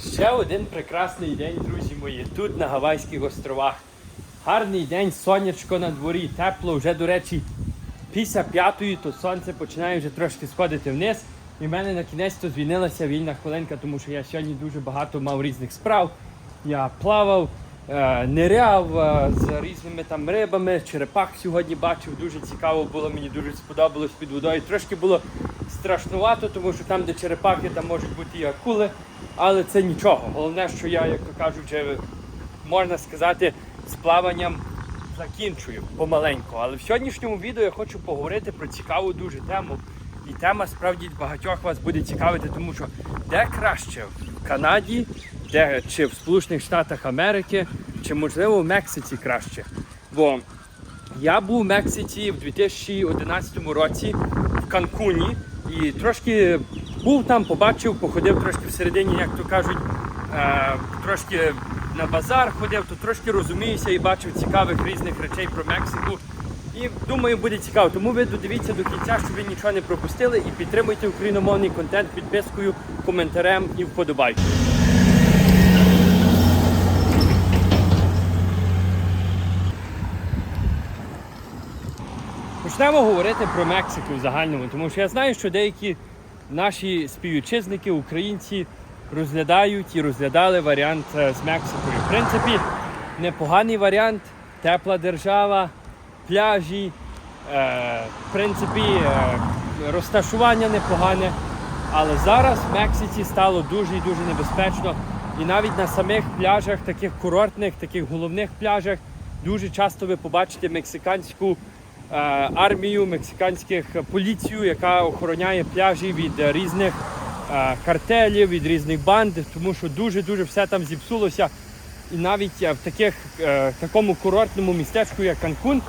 Ще один прекрасний день, друзі мої, тут на Гавайських островах. Гарний день, сонячко на дворі, тепло, вже, до речі, після п'ятої, то сонце починає вже трошки сходити вниз. І в мене на кінець то звільнилася вільна хвилинка, тому що я сьогодні дуже багато мав різних справ. Я плавав, ниряв е, з різними там рибами, черепах сьогодні бачив. Дуже цікаво було, мені дуже сподобалось під водою. Трошки було страшнувато, тому що там, де черепахи, там можуть бути і акули, але це нічого. Головне, що я, як то кажуть, можна сказати, з плаванням закінчую помаленьку. Але в сьогоднішньому відео я хочу поговорити про цікаву дуже тему. І тема справді багатьох вас буде цікавити, тому що де краще в Канаді, де чи в Сполучених Штатах Америки, чи можливо в Мексиці краще. Бо я був в Мексиці в 2011 році в Канкуні і трошки був там, побачив, походив трошки всередині, як то кажуть, е, трошки на базар ходив, то трошки розуміюся і бачив цікавих різних речей про Мексику. І думаю, буде цікаво. Тому ви додивіться до кінця, щоб ви нічого не пропустили і підтримуйте україномовний контент підпискою, коментарем і вподобайкою. Почнемо говорити про Мексику в загальному, тому що я знаю, що деякі наші співвітчизники, українці, розглядають і розглядали варіант е, з Мексикою. В принципі, непоганий варіант, тепла держава, пляжі, е, в принципі, е, розташування непогане. Але зараз в Мексиці стало дуже і дуже небезпечно. І навіть на самих пляжах, таких курортних, таких головних пляжах, дуже часто ви побачите мексиканську е, армію, мексиканських поліцію, яка охороняє пляжі від різних картелів, від різних банд, тому що дуже-дуже все там зіпсулося. І навіть в таких, е, такому курортному містечку, як Канкун,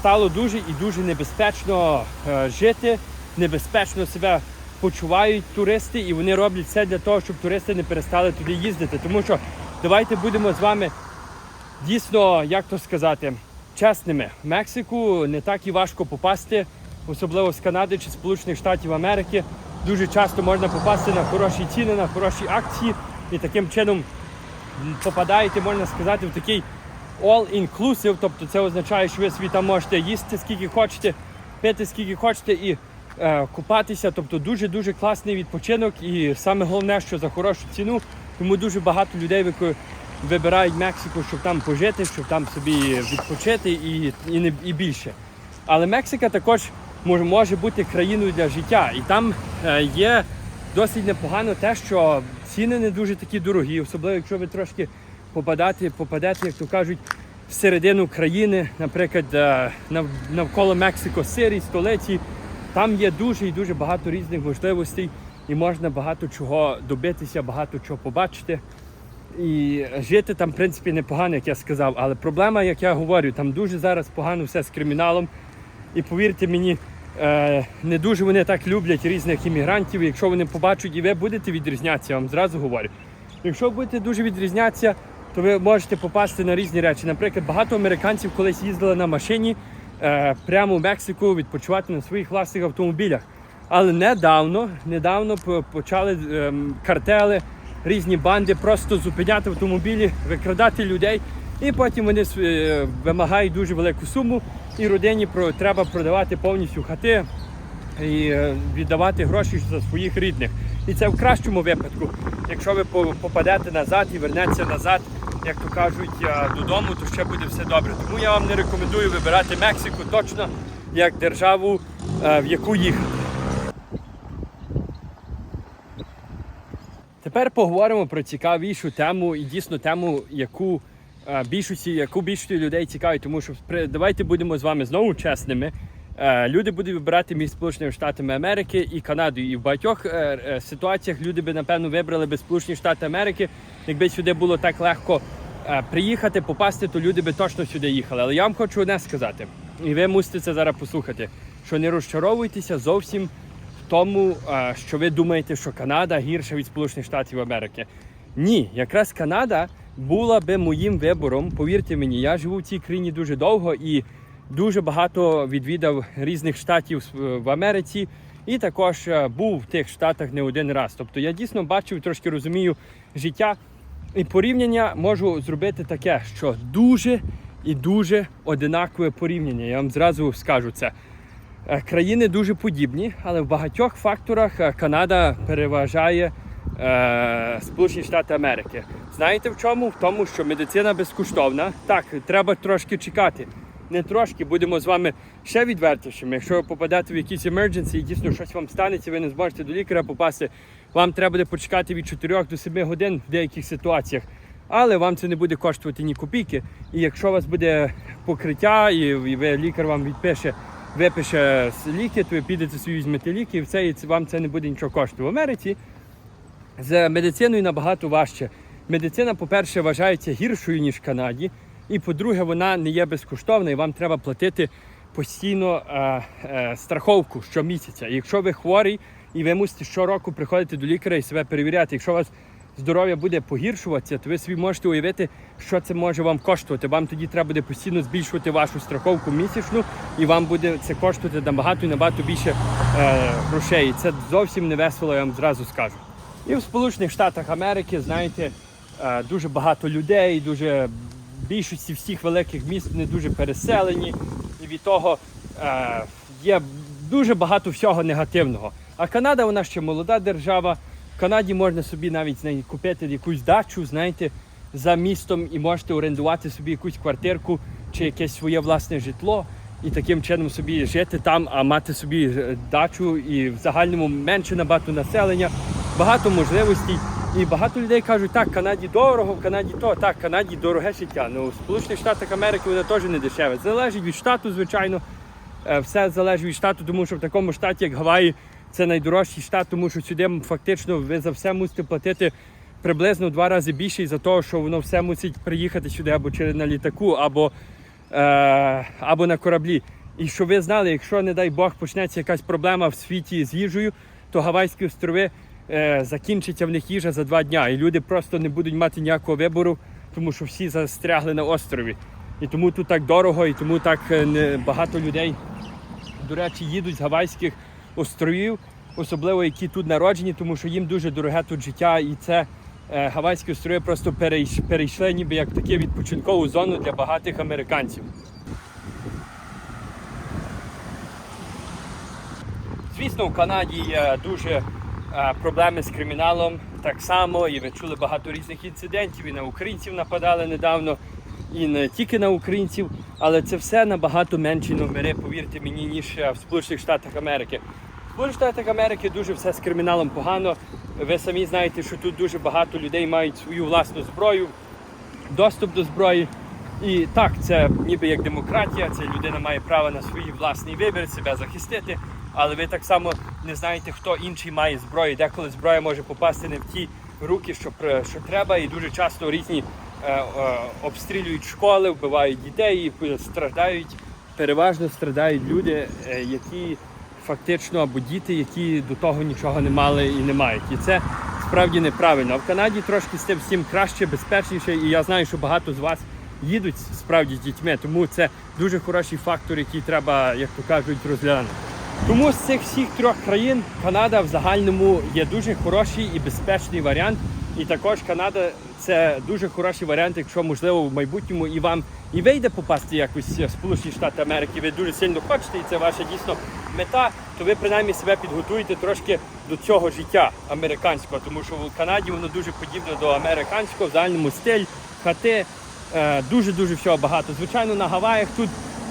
стало дуже і дуже небезпечно е, жити, небезпечно себе почувають туристи, і вони роблять все для того, щоб туристи не перестали туди їздити. Тому що давайте будемо з вами дійсно, як то сказати, чесними. В Мексику не так і важко попасти, особливо з Канади чи Сполучених Штатів Америки. Дуже часто можна попасти на хороші ціни, на хороші акції, і таким чином попадаєте, можна сказати, в такий all-inclusive, тобто це означає, що ви собі там можете їсти скільки хочете, пити скільки хочете і е, купатися. Тобто дуже-дуже класний відпочинок. І саме головне, що за хорошу ціну, тому дуже багато людей вибирають Мексику, щоб там пожити, щоб там собі відпочити і, і, не, і більше. Але Мексика також може, може бути країною для життя. І там е, є досить непогано те, що ціни не дуже такі дорогі, особливо якщо ви трошки попадати, попадете, як то кажуть, в середину країни, наприклад, е, навколо Мексико Сирі, столиці. Там є дуже і дуже багато різних можливостей, і можна багато чого добитися, багато чого побачити. І жити там, в принципі, непогано, як я сказав. Але проблема, як я говорю, там дуже зараз погано все з криміналом. І повірте мені, е, не дуже вони так люблять різних іммігрантів. Якщо вони побачать і ви будете відрізнятися, я вам зразу говорю. Якщо будете дуже відрізнятися, то ви можете попасти на різні речі. Наприклад, багато американців колись їздили на машині е, прямо в Мексику відпочивати на своїх власних автомобілях. Але недавно, недавно почали ем, картели, різні банди просто зупиняти автомобілі, викрадати людей, і потім вони е, вимагають дуже велику суму, і родині про, треба продавати повністю хати і е, віддавати гроші за своїх рідних. І це в кращому випадку. Якщо ви попадете назад і вернеться назад, як то кажуть, е, додому, то ще буде все добре. Тому я вам не рекомендую вибирати Мексику точно як державу, е, в яку їхати. Тепер поговоримо про цікавішу тему і дійсно тему, яку е, більшості, яку більшості людей цікавить, тому що давайте будемо з вами знову чесними. Е, Люди будуть вибирати між Сполученими Штатами Америки і Канадою. І в багатьох е, е, ситуаціях люди би напевно вибрали би Сполучені Штати Америки. Якби сюди було так легко приїхати, попасти, то люди би точно сюди їхали. Але я вам хочу одне сказати, і ви мусите це зараз послухати, що не розчаровуйтеся зовсім в тому, що ви думаєте, що Канада гірша від Сполучених Штатів Америки. Ні, якраз Канада була би моїм вибором. Повірте мені, я живу в цій країні дуже довго і дуже багато відвідав різних штатів в Америці. І також е, був в тих штатах не один раз. Тобто я дійсно бачив, трошки розумію життя. І порівняння можу зробити таке, що дуже і дуже одинакове порівняння. Я вам зразу скажу це. Е, Країни дуже подібні, але в багатьох факторах е, Канада переважає е, Сполучені Штати Америки. Знаєте в чому? В тому, що медицина безкоштовна. Так, треба трошки чекати. Не трошки, будемо з вами ще відвертішими. Якщо ви попадете в якісь emergency і дійсно щось вам станеться, ви не зможете до лікаря попасти, вам треба буде почекати від 4 до 7 годин в деяких ситуаціях. Але вам це не буде коштувати ні копійки. І якщо у вас буде покриття, і, ви лікар вам відпише, випише ліки, то ви підете собі візьмете ліки, і все, і вам це не буде нічого коштувати. В Америці з медициною набагато важче. Медицина, по-перше, вважається гіршою, ніж в Канаді. І по-друге, вона не є безкоштовна, і вам треба платити постійно е, е, страховку щомісяця. І якщо ви хворий, і ви мусите щороку приходити до лікаря і себе перевіряти. Якщо у вас здоров'я буде погіршуватися, то ви собі можете уявити, що це може вам коштувати. Вам тоді треба буде постійно збільшувати вашу страховку місячну, і вам буде це коштувати набагато і набагато більше е, грошей. Це зовсім не весело, я вам зразу скажу. І в Сполучених Штатах Америки, знаєте, е, дуже багато людей, дуже більшості всіх великих міст не дуже переселені, і від того е, є дуже багато всього негативного. А Канада, вона ще молода держава. В Канаді можна собі навіть знаєте, купити якусь дачу, знаєте, за містом і можете орендувати собі якусь квартирку чи якесь своє власне житло. І таким чином собі жити там, а мати собі е, дачу і в загальному менше набагато населення, багато можливостей. І багато людей кажуть, так, Канаді дорого, в Канаді то, так, Канаді дороге життя. Ну, в Сполучених Штатах Америки воно теж не дешеве. Залежить від штату, звичайно. Е, Все залежить від штату, тому що в такому штаті, як Гаваї, це найдорожчий штат, тому що сюди фактично ви за все мусите платити приблизно в два рази більше із-за того, що воно все мусить приїхати сюди або через на літаку, або, е, або на кораблі. І щоб ви знали, якщо, не дай Бог, почнеться якась проблема в світі з їжею, то Гавайські острови закінчиться в них їжа за два дня. І люди просто не будуть мати ніякого вибору, тому що всі застрягли на острові. І тому тут так дорого, і тому так е, багато людей, до речі, їдуть з Гавайських островів, особливо які тут народжені, тому що їм дуже дороге тут життя. І це е, Гавайські острови просто перейш- перейшли ніби як таке відпочинкову зону для багатих американців. Звісно, в Канаді є дуже е, проблеми з криміналом так само, і ви чули багато різних інцидентів, і на українців нападали недавно, і не тільки на українців, але це все набагато менші номери, повірте мені, ніж в Сполучених Штатах Америки. В Сполучених Штатах Америки дуже все з криміналом погано. Ви самі знаєте, що тут дуже багато людей мають свою власну зброю, доступ до зброї. І так, це ніби як демократія, це людина має право на свій власний вибір, себе захистити. Але ви так само не знаєте, хто інший має зброю. Деколи зброя може попасти не в ті руки, що, що треба, і дуже часто різні е, е, обстрілюють школи, вбивають дітей, і страждають. Переважно страдають люди, е, які фактично або діти, які до того нічого не мали і не мають. І це справді неправильно. А в Канаді трошки з цим всім краще, безпечніше, і я знаю, що багато з вас їдуть справді з дітьми, тому це дуже хороший фактор, який треба, як то кажуть, розглянути. Тому з цих всіх трьох країн Канада в загальному є дуже хороший і безпечний варіант. І також Канада це дуже хороший варіант, якщо можливо в майбутньому і вам і вийде попасти якось в Сполучені Штати Америки. Ви дуже сильно хочете, і це ваша дійсно мета, то ви принаймні себе підготуєте трошки до цього життя американського, тому що в Канаді воно дуже подібне до американського, в загальному стиль, хати, дуже дуже всього багато. Звичайно, на Гаваях тут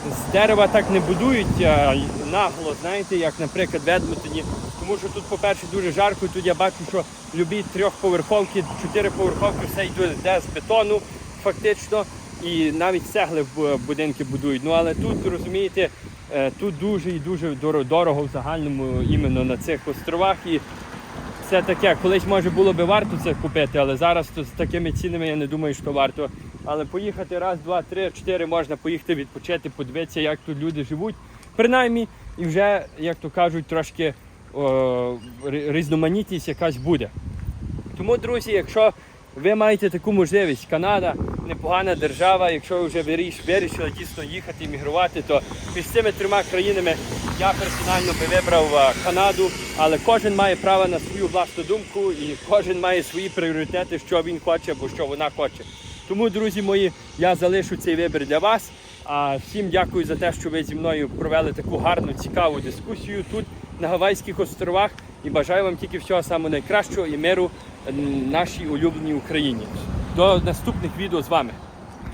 з дерева так не будують а, нагло, знаєте, як, наприклад, в Едмонтоні. Тому що тут, по-перше, дуже жарко, і тут я бачу, що любі трьохповерховки, чотириповерховки все йде з бетону, фактично, і навіть цегли в будинки будують. Ну але тут, розумієте, е, тут дуже і дуже дорого в загальному іменно на цих островах. І все таке, колись може було би варто це купити, але зараз то з такими цінами я не думаю, що варто. Але поїхати раз, два, три, чотири можна поїхати відпочити, подивитися, як тут люди живуть. Принаймні, і вже, як то кажуть, трошки о, різноманітність якась буде. Тому, друзі, якщо ви маєте таку можливість. Канада непогана держава. Якщо ви вже виріш- вирішили дійсно їхати, мігрувати, то між цими трьома країнами я персонально би вибрав Канаду, але кожен має право на свою власну думку і кожен має свої пріоритети, що він хоче або що вона хоче. Тому, друзі мої, я залишу цей вибір для вас. А всім дякую за те, що ви зі мною провели таку гарну, цікаву дискусію тут, на Гавайських островах. І бажаю вам тільки всього самого найкращого і миру нашій улюбленій Україні. До наступних відео з вами.